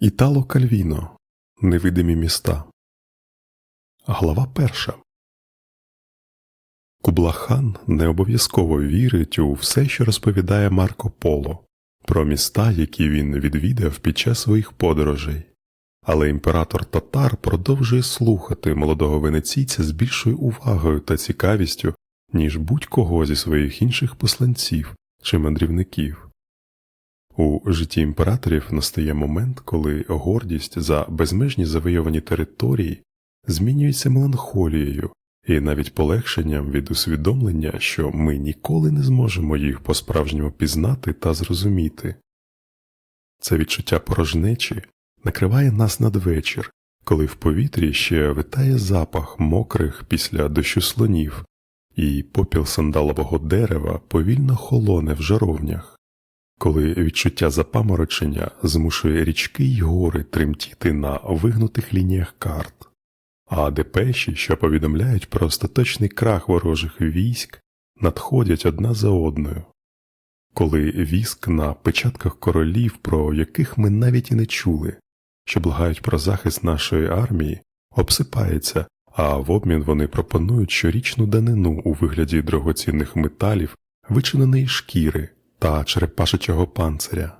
Італо Кальвіно Невидимі міста. Глава перша. Кублахан не обов'язково вірить у все, що розповідає Марко Поло про міста, які він відвідав під час своїх подорожей, але імператор татар продовжує слухати молодого венеційця з більшою увагою та цікавістю, ніж будь-кого зі своїх інших посланців чи мандрівників. У житті імператорів настає момент, коли гордість за безмежні завойовані території змінюється меланхолією і навіть полегшенням від усвідомлення, що ми ніколи не зможемо їх по справжньому пізнати та зрозуміти. Це відчуття порожнечі накриває нас надвечір, коли в повітрі ще витає запах мокрих після дощу слонів, і попіл сандалового дерева повільно холоне в жаровнях коли відчуття запаморочення змушує річки й гори тремтіти на вигнутих лініях карт, а депеші, що повідомляють про остаточний крах ворожих військ, надходять одна за одною, коли віск на печатках королів, про яких ми навіть і не чули, що благають про захист нашої армії, обсипається, а в обмін вони пропонують щорічну данину у вигляді дорогоцінних металів, вичиненої шкіри та черепашечого панциря.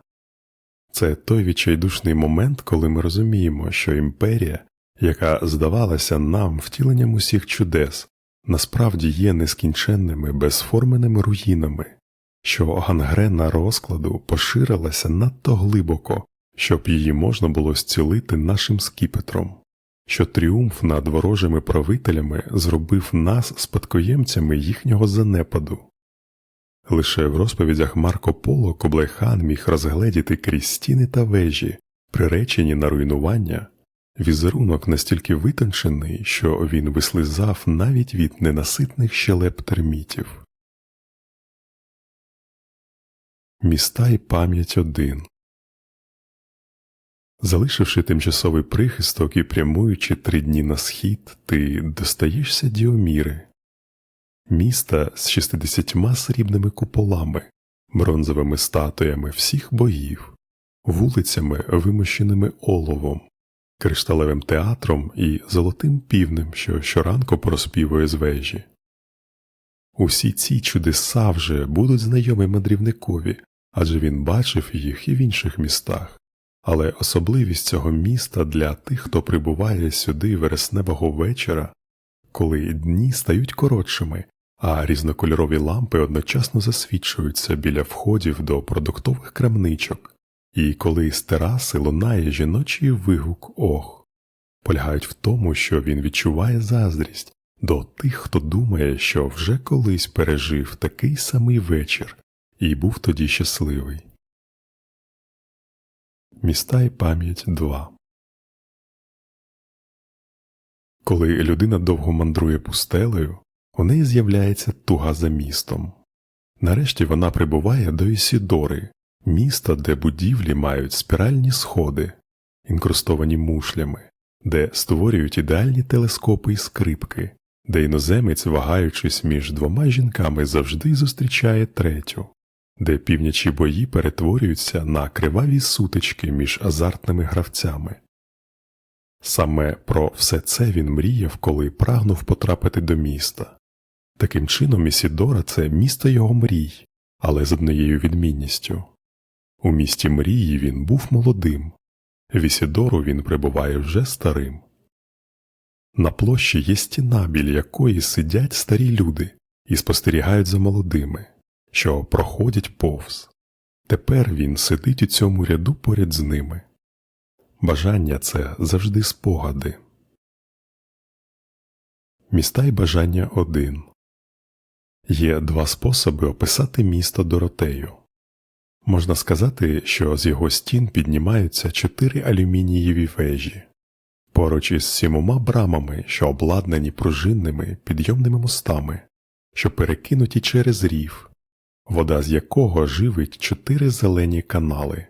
Це той відчайдушний момент, коли ми розуміємо, що імперія, яка здавалася нам втіленням усіх чудес, насправді є нескінченними безформеними руїнами, що гангрена розкладу поширилася надто глибоко, щоб її можна було зцілити нашим скіпетром, що тріумф над ворожими правителями зробив нас спадкоємцями їхнього занепаду. Лише в розповідях Марко Поло Коблайхан міг розгледіти крізь стіни та вежі, приречені на руйнування, візерунок настільки витончений, що він вислизав навіть від ненаситних щелеп термітів. Міста і пам'ять один Залишивши тимчасовий прихисток і прямуючи три дні на схід, ти достаєшся Діоміри, міста з 60 срібними куполами, бронзовими статуями всіх богів, вулицями, вимощеними оловом, кришталевим театром і золотим півнем, що щоранку проспівує з вежі. Усі ці чудеса вже будуть знайомі мандрівникові, адже він бачив їх і в інших містах. Але особливість цього міста для тих, хто прибуває сюди вересневого вечора, коли дні стають коротшими, а різнокольорові лампи одночасно засвічуються біля входів до продуктових крамничок, і коли з тераси лунає жіночий вигук ох, полягають в тому, що він відчуває заздрість до тих, хто думає, що вже колись пережив такий самий вечір і був тоді щасливий. Міста і пам'ять 2 Коли людина довго мандрує пустелею, у неї з'являється туга за містом. Нарешті вона прибуває до Ісідори, міста, де будівлі мають спіральні сходи, інкрустовані мушлями, де створюють ідеальні телескопи і скрипки, де іноземець, вагаючись між двома жінками, завжди зустрічає третю, де півнячі бої перетворюються на криваві сутички між азартними гравцями. Саме про все це він мріяв, коли прагнув потрапити до міста. Таким чином, Місідора це місто його мрій, але з однією відмінністю. У місті мрії він був молодим, в Ісідору він прибуває вже старим. На площі є стіна, біля якої сидять старі люди і спостерігають за молодими, що проходять повз. Тепер він сидить у цьому ряду поряд з ними. Бажання це завжди спогади. Міста й бажання один Є два способи описати місто Доротею. Можна сказати, що з його стін піднімаються чотири алюмінієві вежі, поруч із сімома брамами, що обладнані пружинними підйомними мостами, що перекинуті через рів, вода з якого живить чотири зелені канали.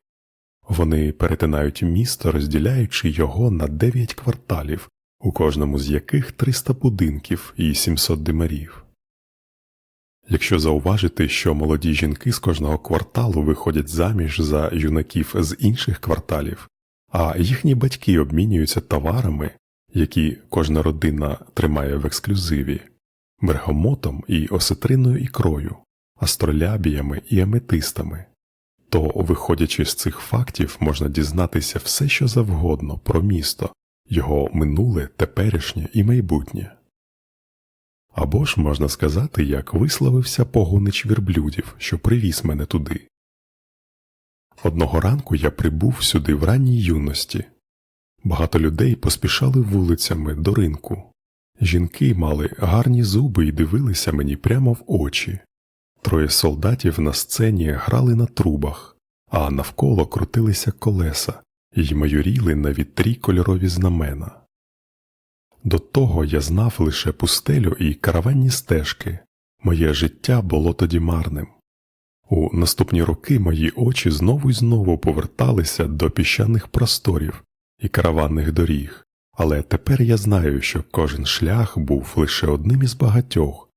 Вони перетинають місто, розділяючи його на дев'ять кварталів, у кожному з яких 300 будинків і 700 димарів. Якщо зауважити, що молоді жінки з кожного кварталу виходять заміж за юнаків з інших кварталів, а їхні батьки обмінюються товарами, які кожна родина тримає в ексклюзиві, бергамотом і осетриною ікрою, астролябіями і аметистами, то, виходячи з цих фактів, можна дізнатися все, що завгодно про місто, його минуле, теперішнє і майбутнє. Або ж можна сказати, як висловився погонич вірблюдів, що привіз мене туди. Одного ранку я прибув сюди в ранній юності. Багато людей поспішали вулицями до ринку. Жінки мали гарні зуби і дивилися мені прямо в очі. Троє солдатів на сцені грали на трубах, а навколо крутилися колеса і майоріли на вітрі кольорові знамена. До того я знав лише пустелю і караванні стежки, моє життя було тоді марним. У наступні роки мої очі знову й знову поверталися до піщаних просторів і караванних доріг, але тепер я знаю, що кожен шлях був лише одним із багатьох,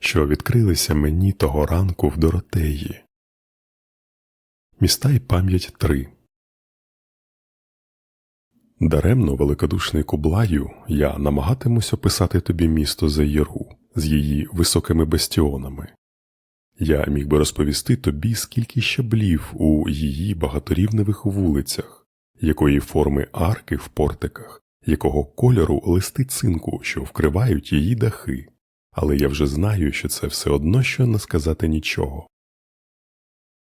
що відкрилися мені того ранку в Доротеї. Міста й пам'ять 3 Даремно, великодушний Кублаю, я намагатимусь описати тобі місто Заєру з її високими бастіонами. Я міг би розповісти тобі, скільки щаблів у її багаторівневих вулицях, якої форми арки в портиках, якого кольору листи цинку, що вкривають її дахи, але я вже знаю, що це все одно що не сказати нічого.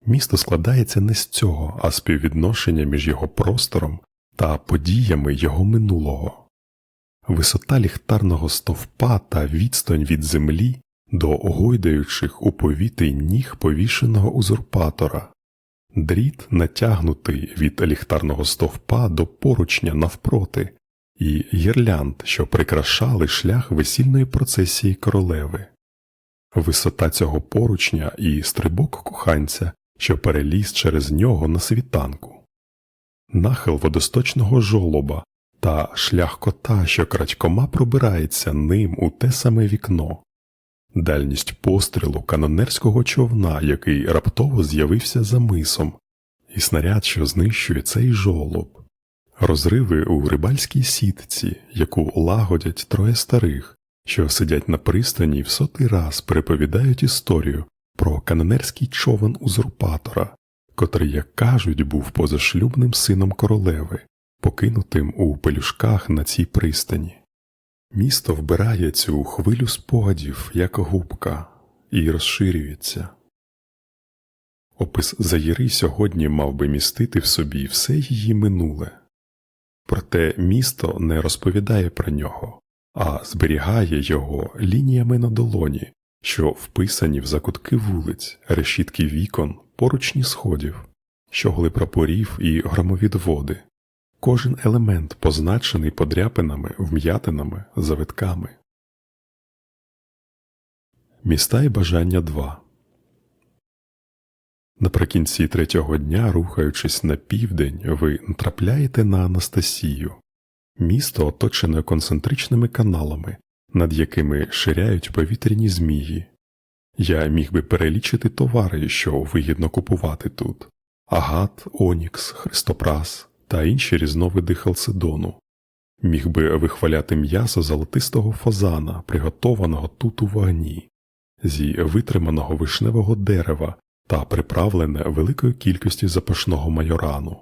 Місто складається не з цього, а співвідношення між його простором та подіями його минулого. Висота ліхтарного стовпа та відстань від землі до гойдаючих у повітрі ніг повішеного узурпатора, дріт натягнутий від ліхтарного стовпа до поручня навпроти, і гірлянд, що прикрашали шлях весільної процесії королеви, висота цього поручня і стрибок коханця, що переліз через нього на світанку нахил водосточного жолоба та шлях кота, що крадькома пробирається ним у те саме вікно, дальність пострілу канонерського човна, який раптово з'явився за мисом, і снаряд, що знищує цей жолоб, розриви у рибальській сітці, яку лагодять троє старих, що сидять на пристані і в сотий раз переповідають історію про канонерський човен узурпатора котрий, як кажуть, був позашлюбним сином королеви, покинутим у пелюшках на цій пристані. Місто вбирає цю хвилю спогадів, як губка, і розширюється. Опис Заїри сьогодні мав би містити в собі все її минуле, проте місто не розповідає про нього, а зберігає його лініями на долоні, що вписані в закутки вулиць, решітки вікон, поручні сходів, щогли прапорів і громовідводи, кожен елемент позначений подряпинами, вм'ятинами, завитками. Міста і бажання 2 Наприкінці третього дня, рухаючись на південь, ви натрапляєте на Анастасію, місто оточене концентричними каналами, над якими ширяють повітряні змії. Я міг би перелічити товари, що вигідно купувати тут. Агат, онікс, христопрас та інші різновиди халцедону, міг би вихваляти м'ясо золотистого фазана, приготованого тут у вогні, зі витриманого вишневого дерева та приправлене великою кількістю запашного майорану,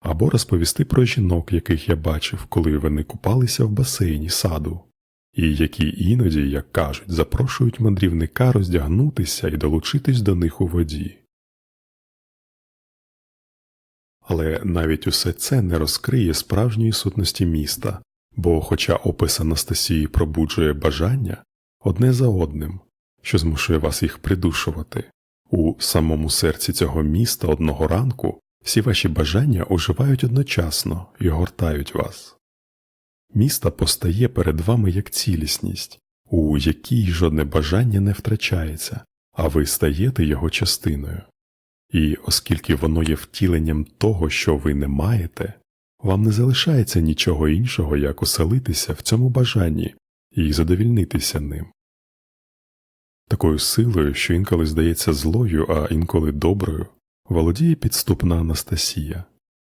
або розповісти про жінок, яких я бачив, коли вони купалися в басейні саду і які іноді, як кажуть, запрошують мандрівника роздягнутися і долучитись до них у воді. Але навіть усе це не розкриє справжньої сутності міста, бо, хоча опис Анастасії пробуджує бажання одне за одним, що змушує вас їх придушувати, у самому серці цього міста одного ранку всі ваші бажання оживають одночасно і гортають вас. Місто постає перед вами як цілісність, у якій жодне бажання не втрачається, а ви стаєте його частиною. І оскільки воно є втіленням того, що ви не маєте, вам не залишається нічого іншого, як оселитися в цьому бажанні і задовільнитися ним. Такою силою, що інколи здається злою, а інколи доброю, володіє підступна Анастасія.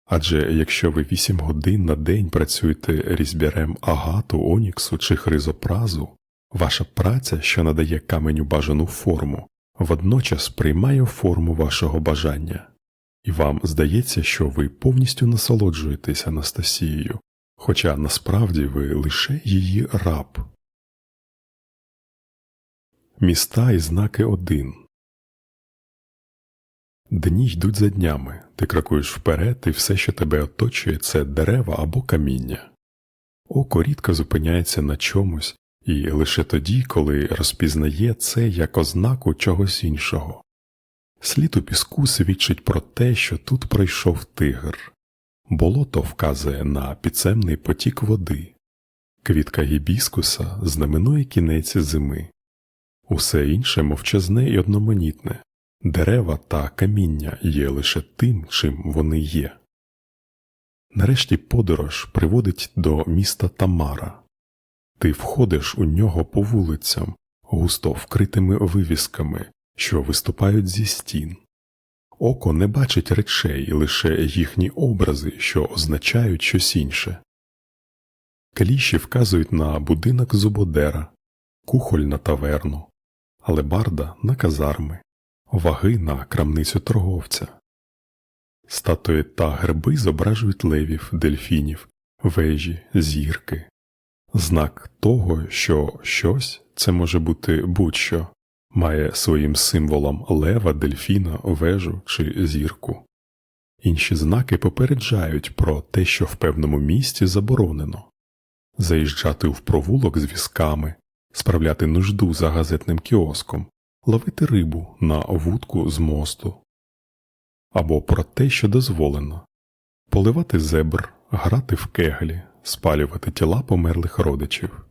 Адже якщо ви 8 годин на день працюєте різьбярем агату, оніксу чи хризопразу, ваша праця, що надає каменю бажану форму, водночас приймає форму вашого бажання, і вам здається, що ви повністю насолоджуєтесь Анастасією, хоча насправді ви лише її раб. Міста і знаки один Дні йдуть за днями, ти крокуєш вперед, і все, що тебе оточує, це дерева або каміння. Око рідко зупиняється на чомусь, і лише тоді, коли розпізнає це як ознаку чогось іншого. Слід у піску свідчить про те, що тут пройшов тигр, болото вказує на підземний потік води, квітка гібіскуса знаменує кінець зими, усе інше мовчазне і одноманітне. Дерева та каміння є лише тим, чим вони є. Нарешті подорож приводить до міста Тамара. Ти входиш у нього по вулицям, густо вкритими вивісками, що виступають зі стін. Око не бачить речей, лише їхні образи, що означають щось інше. Кліші вказують на будинок зубодера, кухоль на таверну, алебарда на казарми ваги на крамницю торговця. Статуї та герби зображують левів, дельфінів, вежі, зірки, знак того, що щось це може бути будь-що, має своїм символом лева, дельфіна, вежу чи зірку. Інші знаки попереджають про те, що в певному місці заборонено заїжджати в провулок з візками, справляти нужду за газетним кіоском, ловити рибу на вудку з мосту, або про те, що дозволено поливати зебр, грати в кеглі, спалювати тіла померлих родичів.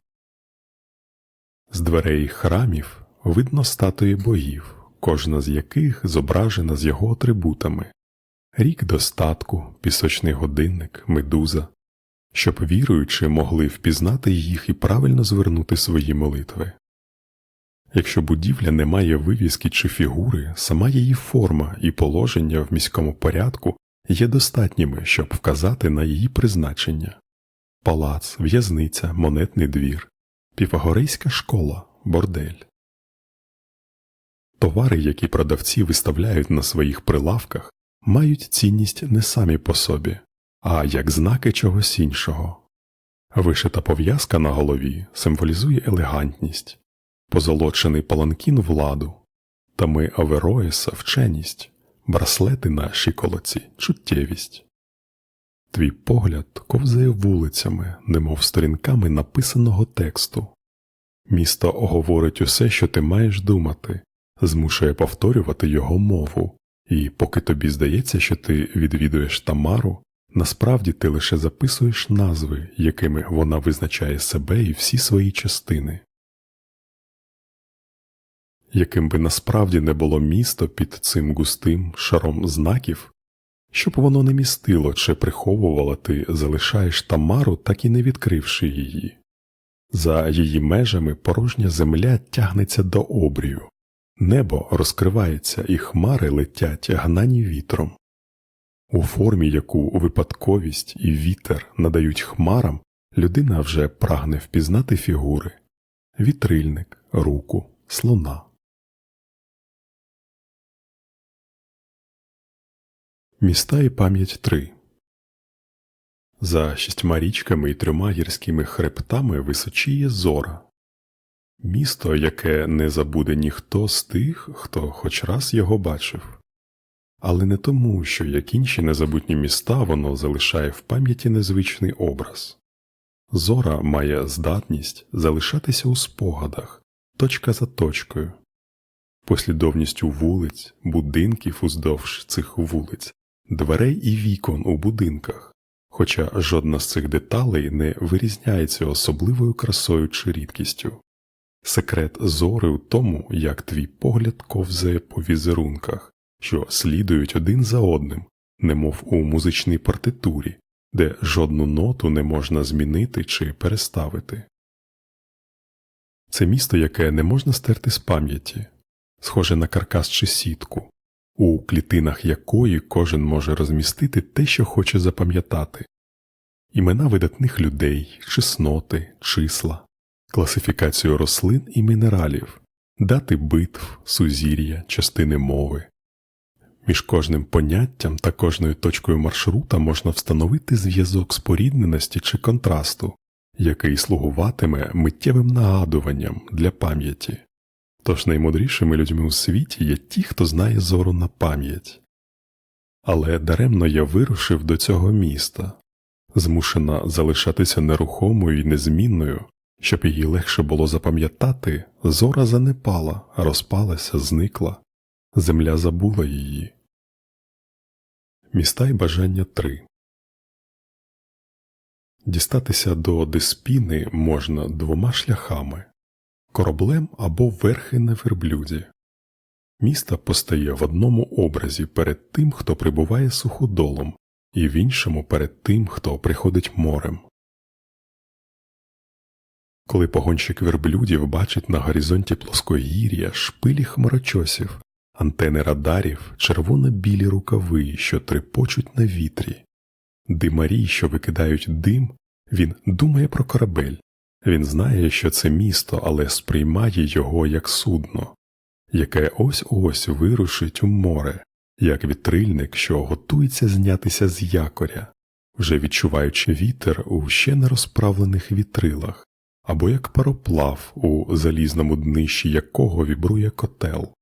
З дверей храмів видно статуї богів, кожна з яких зображена з його атрибутами рік достатку, пісочний годинник, медуза, щоб віруючи могли впізнати їх і правильно звернути свої молитви. Якщо будівля не має вивіски чи фігури, сама її форма і положення в міському порядку є достатніми, щоб вказати на її призначення палац, в'язниця, монетний двір, піфагорейська школа, бордель. Товари, які продавці виставляють на своїх прилавках, мають цінність не самі по собі, а як знаки чогось іншого. Вишита пов'язка на голові символізує елегантність позолочений паланкін владу, тами Авероїса вченість, браслети на шиколоці чуттєвість. Твій погляд ковзає вулицями, немов сторінками написаного тексту. Місто говорить усе, що ти маєш думати, змушує повторювати його мову, і поки тобі здається, що ти відвідуєш Тамару, насправді ти лише записуєш назви, якими вона визначає себе і всі свої частини яким би насправді не було місто під цим густим шаром знаків, щоб воно не містило чи приховувало ти залишаєш Тамару, так і не відкривши її. За її межами порожня земля тягнеться до обрію, небо розкривається, і хмари летять гнані вітром. У формі, яку випадковість і вітер надають хмарам, людина вже прагне впізнати фігури вітрильник, руку, слона. Міста і пам'ять 3 За шістьма річками і трьома гірськими хребтами височіє зора, місто, яке не забуде ніхто з тих, хто хоч раз його бачив, але не тому, що як інші незабутні міста воно залишає в пам'яті незвичний образ. Зора має здатність залишатися у спогадах, точка за точкою, послідовністю вулиць, будинків уздовж цих вулиць дверей і вікон у будинках, хоча жодна з цих деталей не вирізняється особливою красою чи рідкістю. Секрет зори у тому, як твій погляд ковзає по візерунках, що слідують один за одним, немов у музичній партитурі, де жодну ноту не можна змінити чи переставити. Це місто, яке не можна стерти з пам'яті, схоже на каркас чи сітку, у клітинах якої кожен може розмістити те, що хоче запам'ятати імена видатних людей, чесноти, числа, класифікацію рослин і мінералів, дати битв, сузір'я, частини мови. Між кожним поняттям та кожною точкою маршрута можна встановити зв'язок спорідненості чи контрасту, який слугуватиме миттєвим нагадуванням для пам'яті. Тож наймудрішими людьми у світі є ті, хто знає зору на пам'ять. Але даремно я вирушив до цього міста, змушена залишатися нерухомою і незмінною, щоб її легше було запам'ятати, зора занепала, розпалася, зникла, земля забула її. Міста й бажання 3 Дістатися до Деспіни можна двома шляхами кораблем або верхи на верблюді. Місто постає в одному образі перед тим, хто прибуває суходолом, і в іншому перед тим, хто приходить морем. Коли погонщик верблюдів бачить на горизонті плоскогір'я, шпилі хмарочосів, антени радарів, червоно-білі рукави, що трепочуть на вітрі, димарі, що викидають дим, він думає про корабель. Він знає, що це місто, але сприймає його як судно, яке ось ось вирушить у море, як вітрильник, що готується знятися з якоря, вже відчуваючи вітер у ще не розправлених вітрилах, або як пароплав, у залізному днищі якого вібрує котел.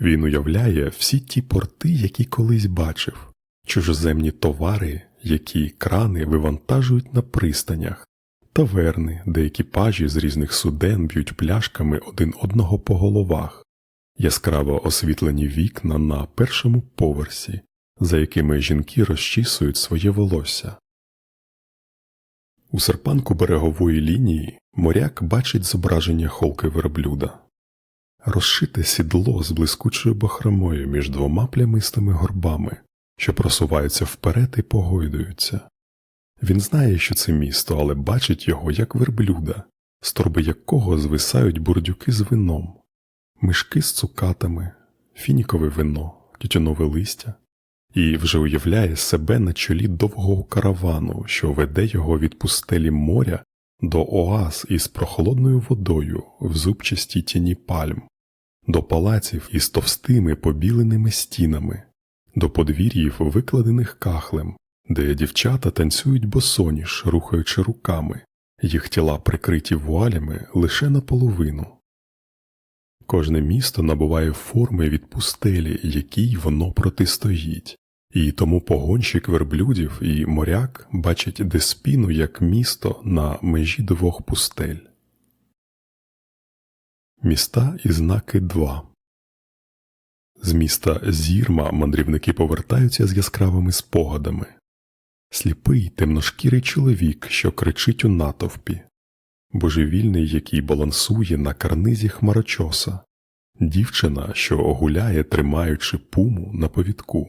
Він уявляє всі ті порти, які колись бачив, чужоземні товари, які крани вивантажують на пристанях, таверни, де екіпажі з різних суден б'ють пляшками один одного по головах, яскраво освітлені вікна на першому поверсі, за якими жінки розчісують своє волосся. У серпанку берегової лінії моряк бачить зображення холки верблюда, розшите сідло з блискучою бахромою між двома плямистими горбами, що просуваються вперед і погойдуються. Він знає, що це місто, але бачить його як верблюда, з торби якого звисають бурдюки з вином, мишки з цукатами, фінікове вино, тютюнове листя, і вже уявляє себе на чолі довгого каравану, що веде його від пустелі моря до оаз із прохолодною водою в зубчастій тіні пальм, до палаців із товстими побіленими стінами, до подвір'їв, викладених кахлем, де дівчата танцюють босоніж, рухаючи руками, їх тіла прикриті вуалями лише наполовину. Кожне місто набуває форми від пустелі, якій воно протистоїть, і тому погонщик верблюдів і моряк бачать деспіну як місто на межі двох пустель. Міста і знаки 2 З міста Зірма мандрівники повертаються з яскравими спогадами сліпий темношкірий чоловік, що кричить у натовпі, божевільний, який балансує на карнизі хмарочоса, дівчина, що огуляє, тримаючи пуму на повідку.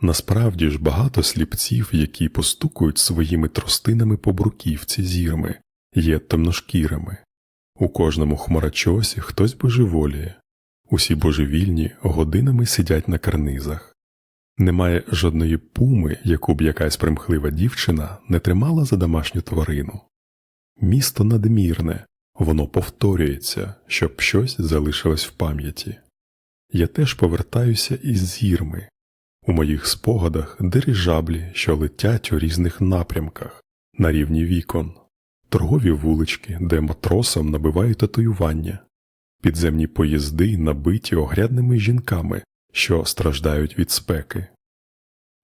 Насправді ж багато сліпців, які постукують своїми тростинами по бруківці зірми, є темношкірими. У кожному хмарочосі хтось божеволіє, усі божевільні годинами сидять на карнизах. Немає жодної пуми, яку б якась примхлива дівчина не тримала за домашню тварину. Місто надмірне, воно повторюється, щоб щось залишилось в пам'яті. Я теж повертаюся із зірми. У моїх спогадах дирижаблі, що летять у різних напрямках, на рівні вікон, торгові вулички, де матросам набивають татуювання, підземні поїзди, набиті огрядними жінками, що страждають від спеки.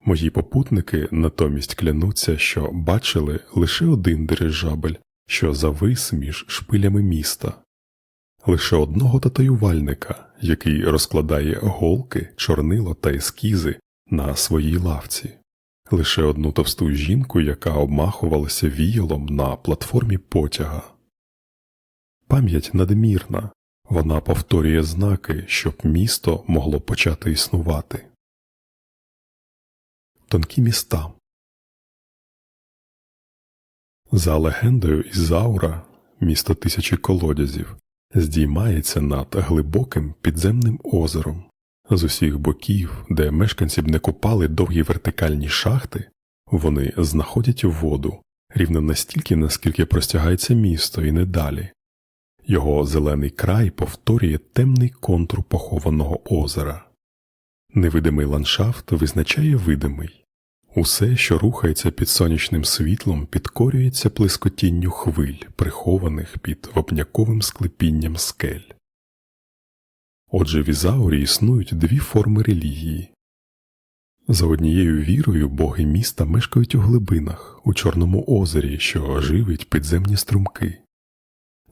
Мої попутники натомість клянуться, що бачили лише один дирижабель, що завис між шпилями міста, лише одного татуювальника, який розкладає голки, чорнило та ескізи на своїй лавці, лише одну товсту жінку, яка обмахувалася віялом на платформі потяга. Пам'ять надмірна, вона повторює знаки, щоб місто могло почати існувати. Тонкі міста За легендою Ізаура місто тисячі колодязів здіймається над глибоким підземним озером, З усіх боків, де мешканці б не купали довгі вертикальні шахти, вони знаходять воду рівно настільки, наскільки простягається місто і не далі. Його зелений край повторює темний контур похованого озера. Невидимий ландшафт визначає видимий. Усе, що рухається під сонячним світлом, підкорюється плескотінню хвиль, прихованих під вапняковим склепінням скель. Отже, в Ізаурі існують дві форми релігії. За однією вірою боги міста мешкають у глибинах, у Чорному озері, що живить підземні струмки,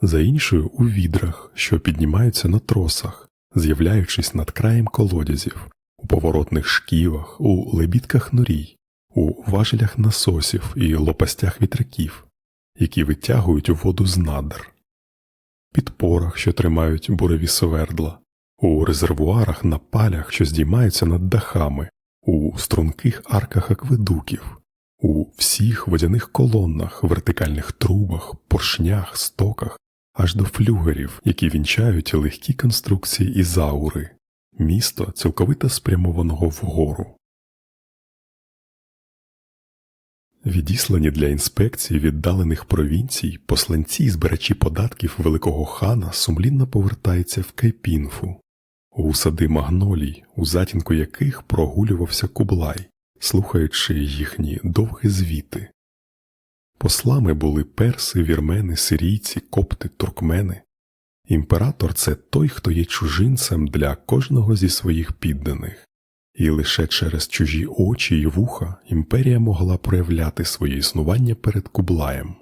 за іншою у відрах, що піднімаються на тросах, з'являючись над краєм колодязів, у поворотних шківах, у лебідках норій, у важелях насосів і лопастях вітряків, які витягують воду з надр, підпорах, що тримають буреві свердла, у резервуарах на палях, що здіймаються над дахами, у струнких арках акведуків, у всіх водяних колонах, вертикальних трубах, поршнях, стоках, аж до флюгерів, які вінчають легкі конструкції ізаури, місто цілковито спрямованого вгору. Відіслані для інспекції віддалених провінцій посланці і збирачі податків великого хана сумлінно повертаються в Кайпінфу, у сади магнолій, у затінку яких прогулювався Кублай, слухаючи їхні довгі звіти. Послами були перси, вірмени, сирійці, копти, туркмени. Імператор це той, хто є чужинцем для кожного зі своїх підданих, і лише через чужі очі й вуха імперія могла проявляти своє існування перед Кублаєм.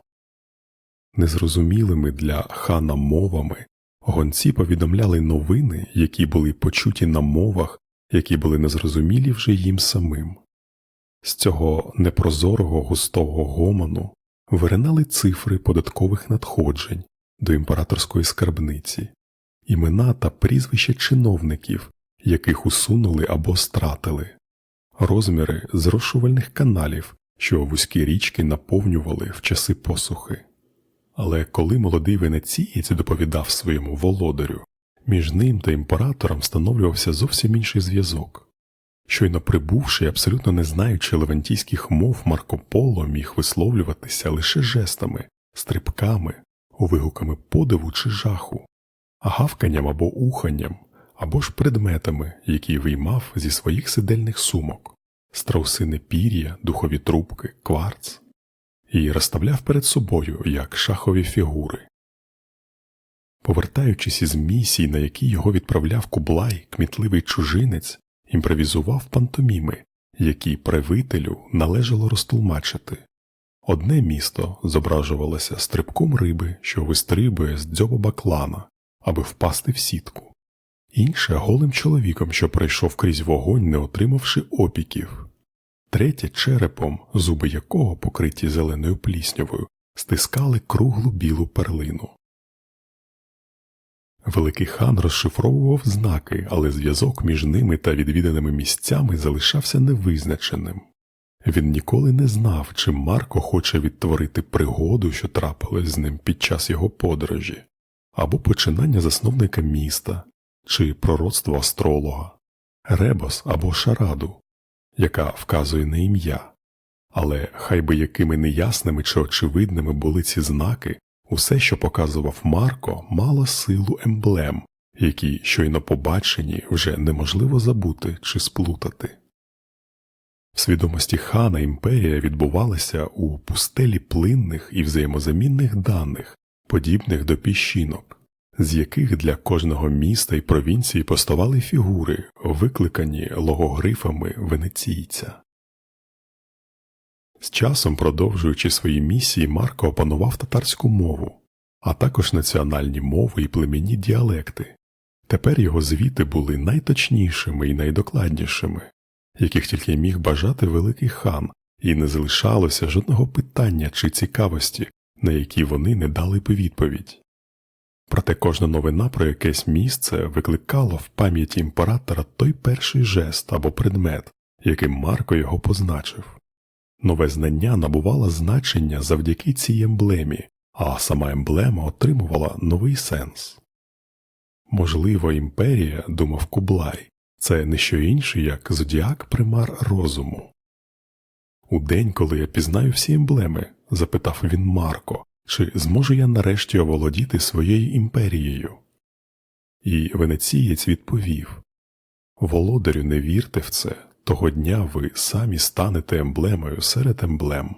Незрозумілими для хана мовами гонці повідомляли новини, які були почуті на мовах, які були незрозумілі вже їм самим. З цього непрозорого густого гомону виринали цифри податкових надходжень до імператорської скарбниці, імена та прізвища чиновників, яких усунули або стратили, розміри зрошувальних каналів, що вузькі річки наповнювали в часи посухи. Але коли молодий венецієць доповідав своєму володарю, між ним та імператором встановлювався зовсім інший зв'язок. Щойно прибувши, абсолютно не знаючи левантійських мов, Марко Поло міг висловлюватися лише жестами, стрибками, вигуками подиву чи жаху, гавканням або уханням, або ж предметами, які виймав зі своїх сидельних сумок, страусине пір'я, духові трубки, кварц, і розставляв перед собою як шахові фігури. Повертаючись із місії, на якій його відправляв Кублай, кмітливий чужинець, імпровізував пантоміми, які правителю належало розтулмачити. Одне місто зображувалося стрибком риби, що вистрибує з дзьоба баклана, аби впасти в сітку, інше голим чоловіком, що пройшов крізь вогонь, не отримавши опіків, третє черепом, зуби якого, покриті зеленою пліснявою, стискали круглу білу перлину. Великий хан розшифровував знаки, але зв'язок між ними та відвіданими місцями залишався невизначеним. Він ніколи не знав, чи Марко хоче відтворити пригоду, що трапилась з ним під час його подорожі, або починання засновника міста, чи пророцтво астролога, ребос або шараду, яка вказує на ім'я. Але хай би якими неясними чи очевидними були ці знаки, Усе, що показував Марко, мало силу емблем, які щойно побачені вже неможливо забути чи сплутати. В свідомості хана імперія відбувалася у пустелі плинних і взаємозамінних даних, подібних до піщинок, з яких для кожного міста і провінції поставали фігури, викликані логогрифами венеційця. З часом, продовжуючи свої місії, Марко опанував татарську мову, а також національні мови і племінні діалекти. Тепер його звіти були найточнішими і найдокладнішими, яких тільки міг бажати великий хан, і не залишалося жодного питання чи цікавості, на які вони не дали б відповідь. Проте кожна новина про якесь місце викликала в пам'яті імператора той перший жест або предмет, яким Марко його позначив. Нове знання набувало значення завдяки цій емблемі, а сама емблема отримувала новий сенс. Можливо, імперія, думав Кублай, Це не що інше, як зодіак примар розуму. У день, коли я пізнаю всі емблеми, запитав він Марко, чи зможу я нарешті оволодіти своєю імперією? І венецієць відповів Володарю, не вірте в це, того дня ви самі станете емблемою серед емблем.